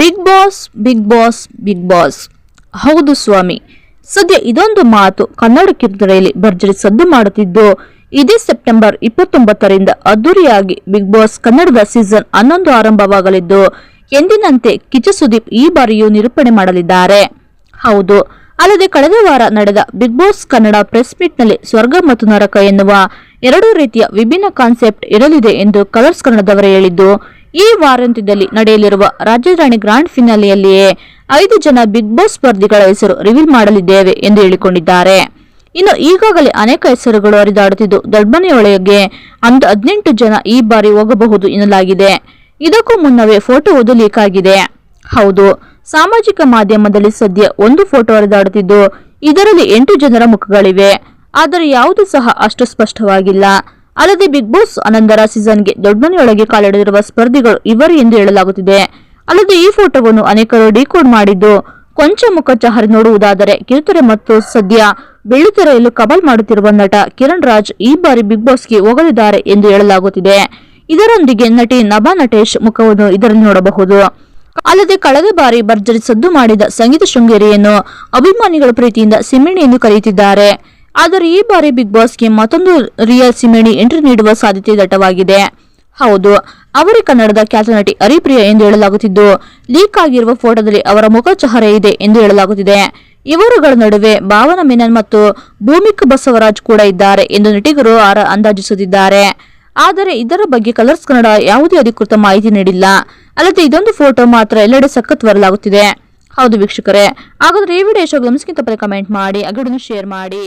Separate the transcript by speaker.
Speaker 1: Bigg Boss Bigg Boss Bigg Boss ಹೌದು ಸ್ವಾಮಿ. ಸದ್ಯ ಇದೊಂದು ಮಾತು ಕನ್ನಡ ಕಿರುತೆರೆಯಲ್ಲಿ ಭರ್ಜರಿ ಸದ್ದು ಮಾಡುತ್ತಿದ್ದು, ಇದೇ ಸೆಪ್ಟೆಂಬರ್ ಇಪ್ಪತ್ತೊಂಬತ್ತರಿಂದ ಅದ್ದೂರಿಯಾಗಿ ಬಿಗ್ ಬಾಸ್ ಕನ್ನಡದ ಸೀಸನ್ ಹನ್ನೊಂದು ಆರಂಭವಾಗಲಿದ್ದು, ಎಂದಿನಂತೆ ಕಿಚ ಸುದೀಪ್ ಈ ಬಾರಿಯೂ ನಿರೂಪಣೆ ಮಾಡಲಿದ್ದಾರೆ. ಹೌದು, ಅಲ್ಲದೆ ಕಳೆದ ವಾರ ನಡೆದ ಬಿಗ್ ಬಾಸ್ ಕನ್ನಡ ಪ್ರೆಸ್ ಮೀಟ್ನಲ್ಲಿ ಸ್ವರ್ಗ ಮತ್ತು ನರಕ ಎನ್ನುವ ಎರಡು ರೀತಿಯ ವಿಭಿನ್ನ ಕಾನ್ಸೆಪ್ಟ್ ಇರಲಿದೆ ಎಂದು ಕಲರ್ಸ್ ಕನ್ನಡದವರು ಹೇಳಿದ್ದು, ಈ ವಾರಾಂತ್ಯದಲ್ಲಿ ನಡೆಯಲಿರುವ ರಾಜಧಾನಿ ಗ್ರಾಂಡ್ ಫಿನಾಲೆಯಲ್ಲಿಯೇ ಐದು ಜನ ಬಿಗ್ ಬಾಸ್ ಸ್ಪರ್ಧಿಗಳ ಹೆಸರು ರಿವೀಲ್ ಮಾಡಲಿದ್ದೇವೆ ಎಂದು ಹೇಳಿಕೊಂಡಿದ್ದಾರೆ. ಇನ್ನು ಈಗಾಗಲೇ ಅನೇಕ ಹೆಸರುಗಳು ಹರಿದಾಡುತ್ತಿದ್ದು, ದೊಡ್ಡಮನೆಯೊಳಗೆ ಅಂದು ಹದಿನೆಂಟು ಜನ ಈ ಬಾರಿ ಹೋಗಬಹುದು ಎನ್ನಲಾಗಿದೆ. ಇದಕ್ಕೂ ಮುನ್ನವೇ ಫೋಟೋ ಲೀಕ್ ಆಗಿದೆ. ಹೌದು, ಸಾಮಾಜಿಕ ಮಾಧ್ಯಮದಲ್ಲಿ ಸದ್ಯ ಒಂದು ಫೋಟೋ ಹರಿದಾಡುತ್ತಿದ್ದು, ಇದರಲ್ಲಿ ಎಂಟು ಜನರ ಮುಖಗಳಿವೆ. ಆದರೆ ಯಾವುದು ಸಹ ಅಷ್ಟು ಸ್ಪಷ್ಟವಾಗಿಲ್ಲ. ಅಲ್ಲದೆ ಬಿಗ್ ಬಾಸ್ ಅನಂತರ ಸೀಸನ್ಗೆ ದೊಡ್ಡಮನೆಯೊಳಗೆ ಕಾಲಿಡದಿರುವ ಸ್ಪರ್ಧಿಗಳು ಇವರು ಎಂದು ಹೇಳಲಾಗುತ್ತಿದೆ. ಅಲ್ಲದೆ ಈ ಫೋಟೋವನ್ನು ಅನೇಕರು ಡಿಕೋಡ್ ಮಾಡಿದ್ದು, ಕೊಂಚ ಮುಖ ಚಹರಿ ನೋಡುವುದಾದರೆ ಕಿರುತೆರೆ ಮತ್ತು ಸದ್ಯ ಬೆಳ್ಳಿತೆರೆಯಲು ಕಬಲ್ ಮಾಡುತ್ತಿರುವ ನಟ ಕಿರಣ್ ರಾಜ್ ಈ ಬಾರಿ ಬಿಗ್ ಬಾಸ್ಗೆ ಹೋಗಲಿದ್ದಾರೆ ಎಂದು ಹೇಳಲಾಗುತ್ತಿದೆ. ಇದರೊಂದಿಗೆ ನಟಿ ನಭಾ ನಟೇಶ್ ಮುಖವನ್ನು ಇದರಲ್ಲಿ ನೋಡಬಹುದು. ಅಲ್ಲದೆ ಕಳೆದ ಬಾರಿ ಭರ್ಜರಿ ಸದ್ದು ಮಾಡಿದ ಸಂಗೀತ ಶೃಂಗೇರಿಯನ್ನು ಅಭಿಮಾನಿಗಳ ಪ್ರೀತಿಯಿಂದ ಸಿಮ್ಮಿಣಿ ಎಂದು ಕರೆಯುತ್ತಿದ್ದಾರೆ. ಆದರೆ ಈ ಬಾರಿ ಬಿಗ್ ಬಾಸ್ಗೆ ಮತ್ತೊಂದು ರಿಯಲ್ ಸಿಮೇಣಿ ಎಂಟ್ರಿ ನೀಡುವ ಸಾಧ್ಯತೆ ದಟ್ಟವಾಗಿದೆ. ಹೌದು, ಅವರೇ ಕನ್ನಡದ ಖ್ಯಾತ ನಟಿ ಹರಿಪ್ರಿಯ ಎಂದು ಹೇಳಲಾಗುತ್ತಿದ್ದು ಲೀಕ್ ಆಗಿರುವ ಫೋಟೋದಲ್ಲಿ ಅವರ ಮುಖ ಚಹರೆ ಇದೆ ಎಂದು ಹೇಳಲಾಗುತ್ತಿದೆ. ಇವರುಗಳ ನಡುವೆ ಭಾವನಾ ಮೆನನ್ ಮತ್ತು ಭೂಮಿಕ ಬಸವರಾಜ್ ಕೂಡ ಇದ್ದಾರೆ ಎಂದು ನಟಿಗರು ಅಂದಾಜಿಸುತ್ತಿದ್ದಾರೆ. ಆದರೆ ಇದರ ಬಗ್ಗೆ ಕಲರ್ಸ್ ಕನ್ನಡ ಯಾವುದೇ ಅಧಿಕೃತ ಮಾಹಿತಿ ನೀಡಿಲ್ಲ. ಅಲ್ಲದೆ ಇದೊಂದು ಫೋಟೋ ಮಾತ್ರ ಎಲ್ಲೆಡೆ ಸಖತ್ ಬರಲಾಗುತ್ತಿದೆ ಹೌದು ವೀಕ್ಷಕರೇ, ಹಾಗಾದ್ರೆ ಈ ವಿಡಿಯೋ ಇಷ್ಟ ಗಮನಿಸಿದ ಕಮೆಂಟ್ ಮಾಡಿ ಅಗಡನ್ನು ಶೇರ್ ಮಾಡಿ.